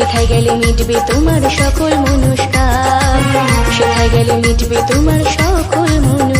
সেথায় গেলে মিটবে তোমার সকল মনস্কার। সেথায় গেলে মিটবে তোমার সকল মনস্কার।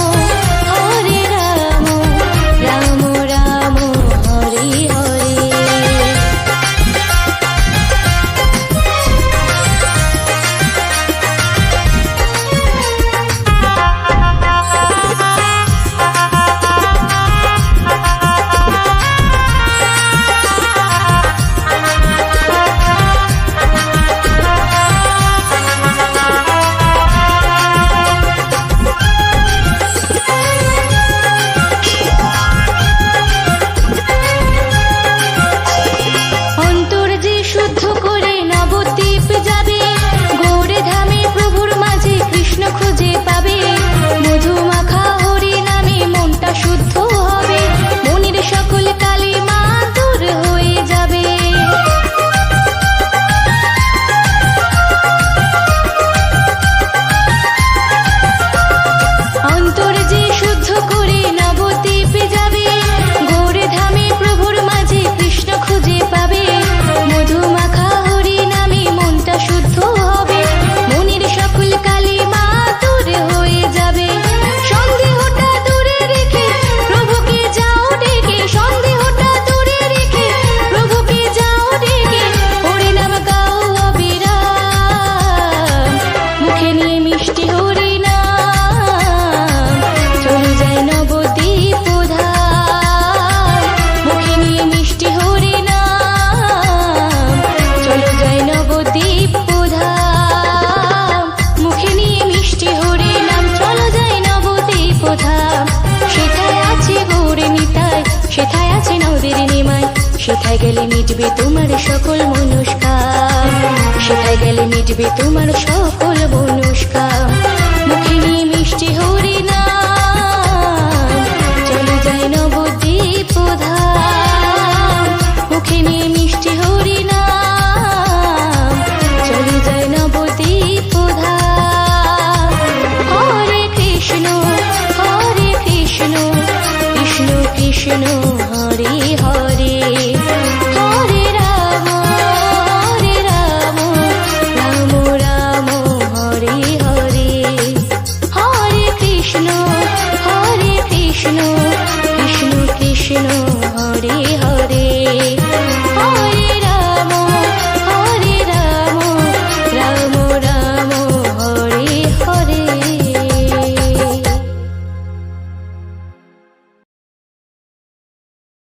সেখানে গেলে মিটবে তোমার সকল মনস্কার সেখানে গেলে মিটবে তোমার সকল মনস্কার মুখে মিষ্টি না মিষ্টি না হরে কৃষ্ণ হরে কৃষ্ণ কৃষ্ণ কৃষ্ণ।